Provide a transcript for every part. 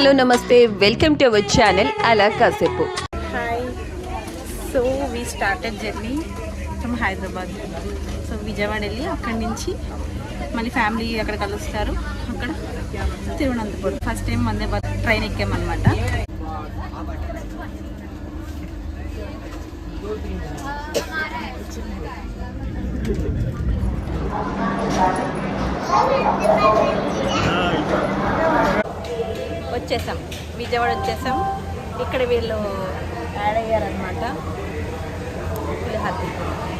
Hello నమస్తే. Welcome to our channel అలా కాసేపు. Hi so we started journey from Hyderabad so Vijayawada వెళ్ళి అక్కడి నుంచి మళ్ళీ ఫ్యామిలీ అక్కడ కలుస్తారు. అక్కడ Thiruvananthapuram. First time Vande train ఎక్కామన్నమాట. వచ్చేసాం. విజయవాడ వచ్చేసాం. ఇక్కడ వీళ్ళు యాడ్ అయ్యారనమాట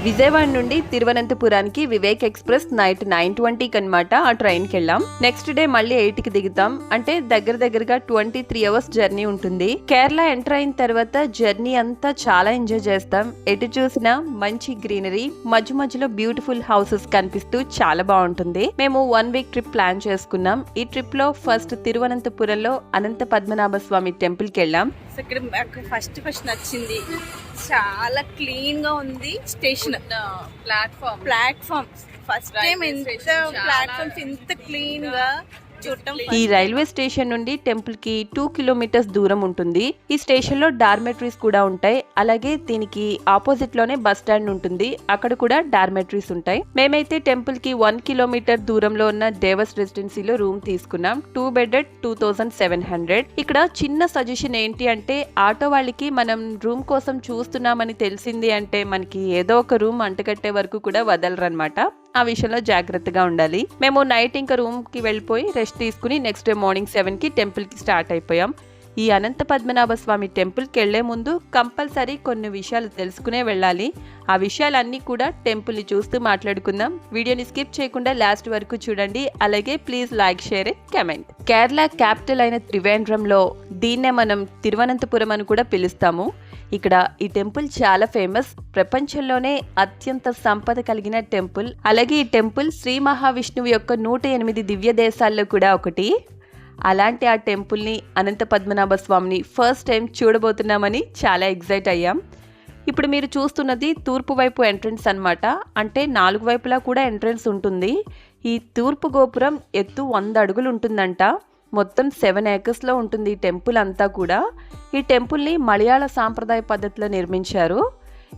విజయవాడ నుండి తిరువనంతపురానికి వివేక్ ఎక్స్ప్రెస్ నైట్ నైన్ ట్వంటీకి అనమాట ఆ ట్రైన్కి వెళ్ళాం. నెక్స్ట్ డే మళ్ళీ ఎయిట్కి దిగుతాం. అంటే దగ్గర దగ్గరగా ట్వంటీ త్రీ అవర్స్ జర్నీ ఉంటుంది. కేరళ ఎంటర్ అయిన తర్వాత జర్నీ అంతా చాలా ఎంజాయ్ చేస్తాం. ఎటు చూసినా మంచి గ్రీనరీ మధ్య మధ్యలో బ్యూటిఫుల్ హౌసెస్ కనిపిస్తూ చాలా బాగుంటుంది. మేము వన్ వీక్ ట్రిప్ ప్లాన్ చేసుకున్నాం. ఈ ట్రిప్లో ఫస్ట్ తిరువనంతపురంలో అనంత పద్మనాభ స్వామి టెంపుల్కి వెళ్ళాం ఇక్కడ ఫస్ట్ ఫస్ట్ నచ్చింది. చాలా క్లీన్గా ఉంది. Station platform platform first time ఎంత ప్లాట్ఫామ్స్ ఇంత క్లీన్గా ఈ రైల్వే స్టేషన్ నుండి టెంపుల్కి టూ కిలోమీటర్స్ దూరం ఉంటుంది. ఈ స్టేషన్లో డార్మెటరీస్ కూడా ఉంటాయి. అలాగే దీనికి ఆపోజిట్లోనే బస్ స్టాండ్ ఉంటుంది. అక్కడ కూడా డార్మెటరీస్ ఉంటాయి. మేమైతే టెంపుల్కి వన్ కిలోమీటర్ దూరంలో ఉన్న దేవస్ రెసిడెన్సీలో రూమ్ తీసుకున్నాం. Two bedded two thousand seven hundred. ఇక్కడ చిన్న సజెషన్ ఏంటి అంటే ఆటో వాళ్ళకి మనం రూమ్ కోసం చూస్తున్నామని తెలిసింది అంటే మనకి ఏదో ఒక రూమ్ అంటకట్టే వరకు కూడా వదలరనమాట ఆ విషయంలో జాగ్రత్తగా ఉండాలి. మేము నైట్ ఇంకా రూమ్కి వెళ్ళిపోయి రెస్ట్ తీసుకుని నెక్స్ట్ డే మార్నింగ్ సెవెన్కి టెంపుల్కి స్టార్ట్ అయిపోయాం. ఈ అనంత పద్మనాభ స్వామి టెంపుల్కి వెళ్ళే ముందు కంపల్సరీ కొన్ని విషయాలు తెలుసుకునే వెళ్ళాలి. ఆ విషయాలన్నీ కూడా టెంపుల్ని చూస్తూ మాట్లాడుకుందాం. వీడియోని స్కిప్ చేయకుండా లాస్ట్ వరకు చూడండి. అలాగే please like share comment Kerala capital అయిన త్రివేంద్రంలో దీన్నే మనం తిరువనంతపురం అని కూడా పిలుస్తాము. ఇక్కడ ఈ టెంపుల్ చాలా ఫేమస్. ప్రపంచంలోనే అత్యంత సంపద కలిగిన టెంపుల్. అలాగే ఈ టెంపుల్ శ్రీ మహావిష్ణువు యొక్క నూట ఎనిమిది దివ్య దేశాల్లో కూడా ఒకటి. అలాంటి ఆ టెంపుల్ని అనంత పద్మనాభ స్వామిని ఫస్ట్ టైం చూడబోతున్నామని చాలా ఎగ్జైట్ అయ్యాం. ఇప్పుడు మీరు చూస్తున్నది తూర్పు వైపు ఎంట్రన్స్ అన్నమాట. అంటే నాలుగు వైపులా కూడా ఎంట్రన్స్ ఉంటుంది. ఈ తూర్పు గోపురం ఎత్తు వంద అడుగులు ఉంటుందంట. మొత్తం సెవెన్ ఏకర్స్లో ఉంటుంది ఈ టెంపుల్ అంతా కూడా. ఈ టెంపుల్ని మలయాళ సాంప్రదాయ పద్ధతిలో నిర్మించారు.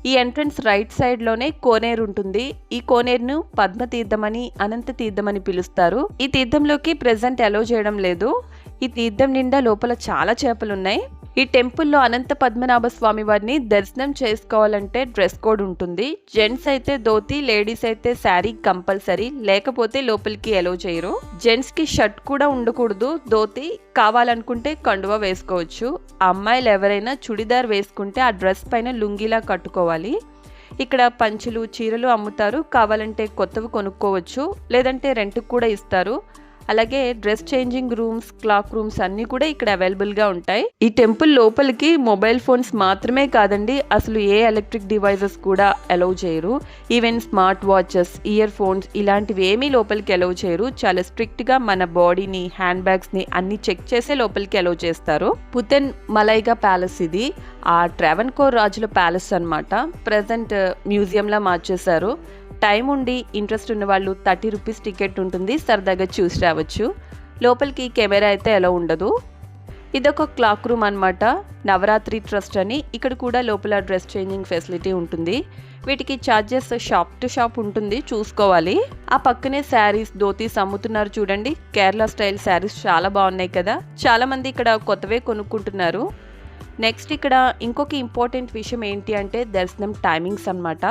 ఈ ఎంట్రన్స్ రైట్ సైడ్లోనే కోనేరు ఉంటుంది. ఈ కోనేరును పద్మ తీర్థం అని అనంత తీర్థం అని పిలుస్తారు. ఈ తీర్థంలోకి ప్రెసెంట్ అలో చేయడం లేదు. ఈ తీర్థం నిండా లోపల చాలా చేపలు ఉన్నాయి ఈ టెంపుల్లో అనంత పద్మనాభ స్వామి వారిని దర్శనం చేసుకోవాలంటే డ్రెస్ కోడ్ ఉంటుంది. జెంట్స్ అయితే ధోతి లేడీస్ అయితే శారీ కంపల్సరీ. లేకపోతే లోపలికి ఎలో చేయరు. జెంట్స్కి షర్ట్ కూడా ఉండకూడదు. ధోతి కావాలనుకుంటే కండువా వేసుకోవచ్చు. అమ్మాయిలు ఎవరైనా చుడిదార్ వేసుకుంటే ఆ డ్రెస్ పైన లుంగిలా కట్టుకోవాలి. ఇక్కడ పంచులు చీరలు అమ్ముతారు. కావాలంటే కొత్తవి కొనుక్కోవచ్చు. లేదంటే రెంట్కి కూడా ఇస్తారు. అలాగే dress changing rooms cloak rooms అన్నీ కూడా ఇక్కడ అవైలబుల్గా ఉంటాయి. ఈ టెంపుల్ లోపలికి మొబైల్ ఫోన్స్ మాత్రమే కాదండి అసలు ఏ ఎలక్ట్రిక్ డివైజెస్ కూడా అలౌ చేయరు. Even smart watches earphones ఇలాంటివి ఏమీ లోపలికి అలౌ చేయరు. చాలా స్ట్రిక్ట్గా మన బాడీని హ్యాండ్ బ్యాగ్స్ని అన్ని చెక్ చేసే లోపలికి అలౌ చేస్తారు. పుతెన్ మలైగా ప్యాలెస్ ఇది. ఆ ట్రావెన్కోర్ రాజుల ప్యాలెస్ అనమాట ప్రజెంట్ మ్యూజియంలా మార్చేశారు. టైం ఉండి ఇంట్రెస్ట్ ఉన్న వాళ్ళు థర్టీ రూపీస్ టికెట్ ఉంటుంది. సరదాగా చూసి రావచ్చు. లోపలికి కెమెరా అయితే ఎలా ఉండదు. ఇదొక క్లాక్ రూమ్ అనమాట నవరాత్రి ట్రస్ట్ అని. ఇక్కడ కూడా లోపల డ్రెస్ చేంజింగ్ ఫెసిలిటీ ఉంటుంది. వీటికి ఛార్జెస్ షాప్ టు షాప్ ఉంటుంది. చూసుకోవాలి. ఆ పక్కనే శారీస్ ధోతీస్ అమ్ముతున్నారు చూడండి. కేరళ స్టైల్ శారీస్ చాలా బాగున్నాయి కదా. చాలామంది ఇక్కడ కొత్తవే కొనుక్కుంటున్నారు. నెక్స్ట్ ఇక్కడ ఇంకొక ఇంపార్టెంట్ విషయం ఏంటి అంటే దర్శనం టైమింగ్స్ అనమాట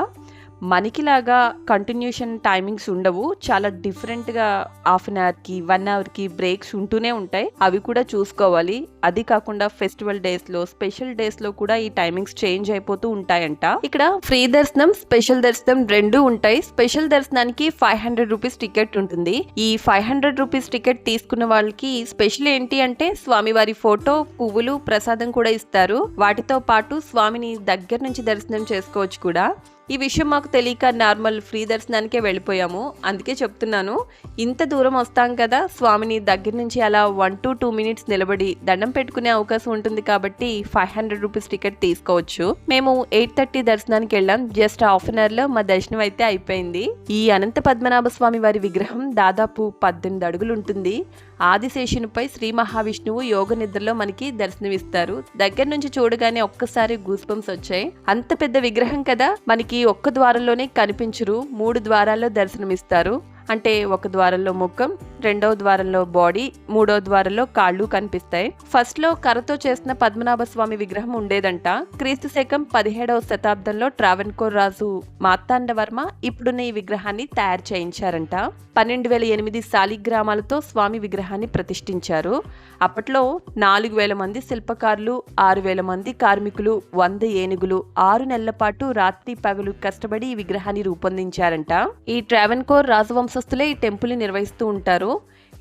మనకిలాగా కంటిన్యూషన్ టైమింగ్స్ ఉండవు. చాలా డిఫరెంట్గా హాఫ్ అన్ అవర్కి వన్ అవర్కి బ్రేక్స్ ఉంటూనే ఉంటాయి. అవి కూడా చూసుకోవాలి. అది కాకుండా ఫెస్టివల్ డేస్లో స్పెషల్ డేస్లో కూడా ఈ టైమింగ్స్ చేంజ్ అయిపోతూ ఉంటాయంట. ఇక్కడ ఫ్రీ దర్శనం స్పెషల్ దర్శనం రెండు ఉంటాయి. స్పెషల్ దర్శనానికి ఫైవ్ హండ్రెడ్ రూపీస్ టికెట్ ఉంటుంది. ఈ ఫైవ్ హండ్రెడ్ రూపీస్ టికెట్ తీసుకున్న వాళ్ళకి స్పెషల్ ఏంటి అంటే స్వామివారి ఫోటో పువ్వులు ప్రసాదం కూడా ఇస్తారు. వాటితో పాటు స్వామిని దగ్గర నుంచి దర్శనం చేసుకోవచ్చు కూడా. ఈ విషయం మాకు తెలియక నార్మల్ ఫ్రీ దర్శనానికే వెళ్ళిపోయాము. అందుకే చెప్తున్నాను ఇంత దూరం వస్తాం కదా స్వామిని దగ్గర నుంచి అలా వన్ టు టూ మినిట్స్ నిలబడి దండం పెట్టుకునే అవకాశం ఉంటుంది కాబట్టి ఫైవ్ హండ్రెడ్ రూపీస్ టికెట్ తీసుకోవచ్చు. మేము ఎయిట్ థర్టీ దర్శనానికి వెళ్ళాం జస్ట్ హాఫ్ అన్ అవర్లో మా దర్శనం అయితే అయిపోయింది. ఈ అనంత పద్మనాభ స్వామి వారి విగ్రహం దాదాపు పద్దెనిమిది అడుగులు ఉంటుంది. ఆదిశేషునిపై శ్రీ మహావిష్ణువు యోగ నిద్రలో మనకి దర్శనమిస్తారు. దగ్గర నుంచి చూడగానే ఒక్కసారి గూస్ బంప్స్ వచ్చాయి. అంత పెద్ద విగ్రహం కదా మనకి ఒక్క ద్వారంలోనే కనిపించరు మూడు ద్వారాల్లో దర్శనమిస్తారు. అంటే ఒక ద్వారంలో ముఖం రెండవ ద్వారంలో బాడీ మూడో ద్వారంలో కాళ్ళు కనిపిస్తాయి. ఫస్ట్లో కర్రతో చేసిన పద్మనాభ స్వామి విగ్రహం ఉండేదంట. క్రీస్తు శకం పదిహేడవ శతాబ్దంలో ట్రావెన్కోర్ రాజు మార్తాండవర్మ ఇప్పుడున్న ఈ విగ్రహాన్ని తయారు చేయించారంట. పన్నెండు వేల ఎనిమిది శాలిగ్రామాలతో స్వామి విగ్రహాన్ని ప్రతిష్ఠించారు. అప్పట్లో నాలుగు వేల మంది శిల్పకారులు ఆరు వేల మంది కార్మికులు వంద ఏనుగులు ఆరు నెలల పాటు రాత్రి పగలు కష్టపడి ఈ విగ్రహాన్ని రూపొందించారంట. ఈ ట్రావెన్కోర్ రాజవంశస్థులే ఈ టెంపుల్ని నిర్వహిస్తూ ఉంటారు.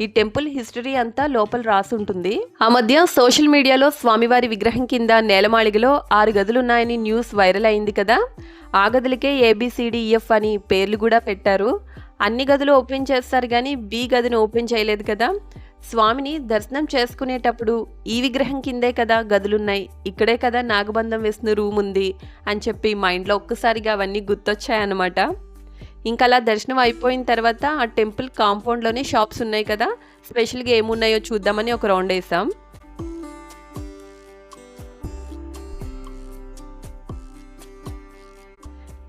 ఈ టెంపుల్ హిస్టరీ అంతా లోపల రాసి ఉంటుంది. ఆ మధ్య సోషల్ మీడియాలో స్వామివారి విగ్రహం కింద నేలమాళిగలో ఆరు గదులున్నాయని న్యూస్ వైరల్ అయింది కదా. ఆ గదులకే ఏబిసిడిఎఫ్ e, అని పేర్లు కూడా పెట్టారు. అన్ని గదులు ఓపెన్ చేస్తారు కానీ బి గదిని ఓపెన్ చేయలేదు కదా. స్వామిని దర్శనం చేసుకునేటప్పుడు ఈ విగ్రహం కిందే కదా గదులున్నాయి. ఇక్కడే కదా నాగబంధం వేసిన రూమ్ ఉంది అని చెప్పి మైండ్లో ఒక్కసారిగా అవన్నీ గుర్తొచ్చాయన్నమాట. ఇంకా అలా దర్శనం అయిపోయిన తర్వాత ఆ టెంపుల్ కాంపౌండ్లోనే షాప్స్ ఉన్నాయి కదా స్పెషల్గా ఏమున్నాయో చూద్దామని ఒక రౌండ్ వేసాం.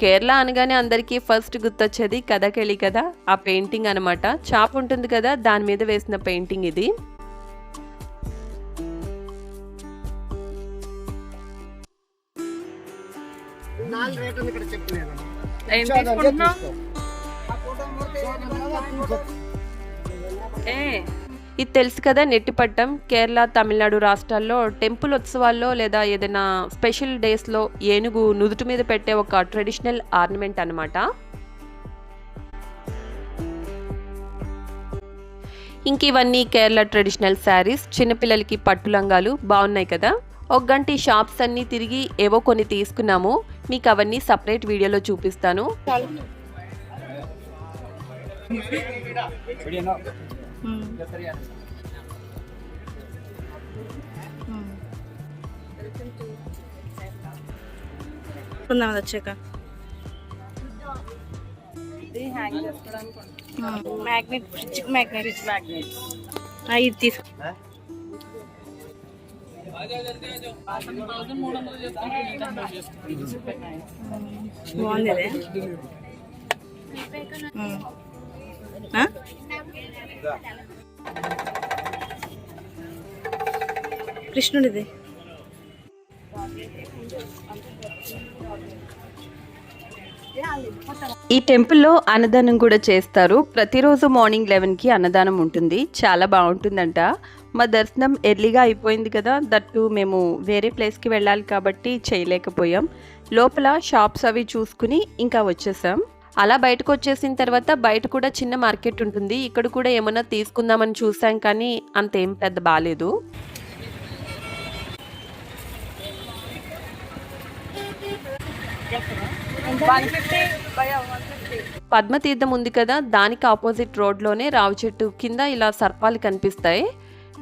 కేరళ అనగానే అందరికీ ఫస్ట్ గుర్తొచ్చేది కథకెళి కదా ఆ పెయింటింగ్ అనమాట చాప్ ఉంటుంది కదా దాని మీద వేసిన పెయింటింగ్ ఇది. నాలుగు రేట్లు ఇక్కడ చెప్పలేదు ఏం తీసుకుంటున్నావు? ఏ? ఇది తెలుసు కదా నెట్టిపట్టం కేరళ తమిళనాడు రాష్ట్రాల్లో టెంపుల్ ఉత్సవాల్లో లేదా ఏదైనా స్పెషల్ డేస్లో ఏనుగు నుదుటి మీద పెట్టే ఒక ట్రెడిషనల్ ఆర్నమెంట్ అన్నమాట. ఇంక ఇవన్నీ కేరళ ట్రెడిషనల్ శారీస్ చిన్నపిల్లలకి పట్టు లంగాలు బాగున్నాయి కదా? ఒక గంట ఈ షాప్స్ అన్నీ తిరిగి ఏవో కొన్ని తీసుకున్నాము. మీకు అవన్నీ సపరేట్ వీడియోలో చూపిస్తాను. కొందాం అది వచ్చాక మ్యాగ్నెట్ ఫ్రిడ్జ్ మ్యాగ్నెట్. మ్యాగ్నెట్ ఇది తీసుకో. కృష్ణుడిది. ఈ టెంపుల్లో అన్నదానం కూడా చేస్తారు. ప్రతిరోజు మార్నింగ్ లెవెన్కి అన్నదానం ఉంటుంది. చాలా బాగుంటుందంట. మా దర్శనం ఎర్లీగా అయిపోయింది కదా దట్టు మేము వేరే ప్లేస్కి వెళ్ళాలి కాబట్టి చేయలేకపోయాం. లోపల షాప్స్ అవి చూసుకుని ఇంకా వచ్చేసాం. అలా బయటకు వచ్చేసిన తర్వాత బయట కూడా చిన్న మార్కెట్ ఉంటుంది. ఇక్కడ కూడా ఏమైనా తీసుకుందామని చూసాం కానీ అంతేం పెద్ద బాగాలేదు పద్మతీర్థం ఉంది కదా దానికి ఆపోజిట్ రోడ్లోనే రావి చెట్టు కింద ఇలా సర్పాలు కనిపిస్తాయి.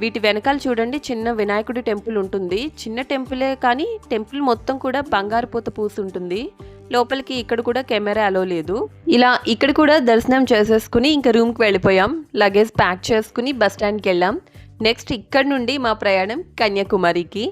వీటి వెనకాల చూడండి చిన్న వినాయకుడి టెంపుల్ ఉంటుంది. చిన్న టెంపులే కానీ టెంపుల్ మొత్తం కూడా బంగారు పూత పూసి ఉంటుంది లోపలికి ఇక్కడ కూడా కెమెరా అలో లేదు. ఇలా ఇక్కడ కూడా దర్శనం చేసేసుకుని ఇంకా రూమ్కి వెళ్ళిపోయాం. లగేజ్ ప్యాక్ చేసుకుని బస్ స్టాండ్కి వెళ్ళాం. నెక్స్ట్ ఇక్కడ నుండి మా ప్రయాణం కన్యాకుమారికి.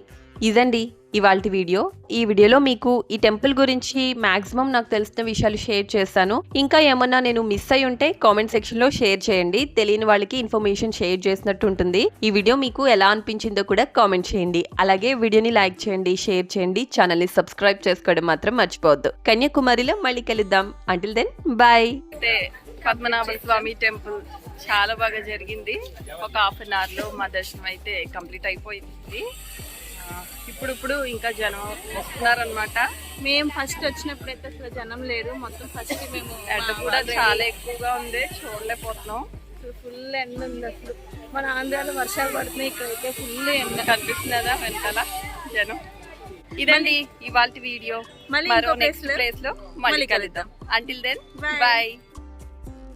ఇదండి ఇవాళ వీడియో. ఈ వీడియోలో మీకు ఈ టెంపుల్ గురించి మాక్సిమం నాకు తెలిసిన విషయాలు షేర్ చేశాను. ఇంకా ఏమన్నా నేను మిస్ అయి ఉంటే కామెంట్ సెక్షన్లో షేర్ చేయండి. తెలియని వాళ్ళకి ఇన్ఫర్మేషన్ షేర్ చేసినట్టు ఉంటుంది. ఈ వీడియో మీకు ఎలా అనిపించిందో కూడా కామెంట్ చేయండి. అలాగే వీడియోని లైక్ చేయండి షేర్ చేయండి. ఛానల్ని సబ్స్క్రైబ్ చేసుకోవడం మాత్రం మర్చిపోవద్దు. కన్యాకుమారిలో మళ్ళీ కలుద్దాం. Until then bye Padmanabha Swamy temple చాలా బాగా జరిగింది. ఒక హాఫ్ అన్ అవర్లో మా దర్శనం అయితే కంప్లీట్ అయిపోయింది. ఇప్పుడు ఇప్పుడు ఇంకా జనం వస్తున్నారనమాట మేము ఫస్ట్ వచ్చినప్పుడు అయితే అసలు జనం లేరు. మొత్తం ఫస్ట్ మేము ఎండ కూడా చాలా ఎక్కువగా ఉంది. చూడలేకపోతున్నాం. ఫుల్ ఎండ ఉంది అసలు. మన ఆంధ్రాలో వర్షాలు పడుతున్నాయి. ఇక్కడైతే ఫుల్ ఎండ. కనిపిస్తున్నదా వెనకాల? జనం. ఇదండి ఇవాళ వీడియో. మళ్ళీ మరో నెక్స్ట్ ప్లేస్లో మళ్ళీ కలుద్దాం. Until then. బాయ్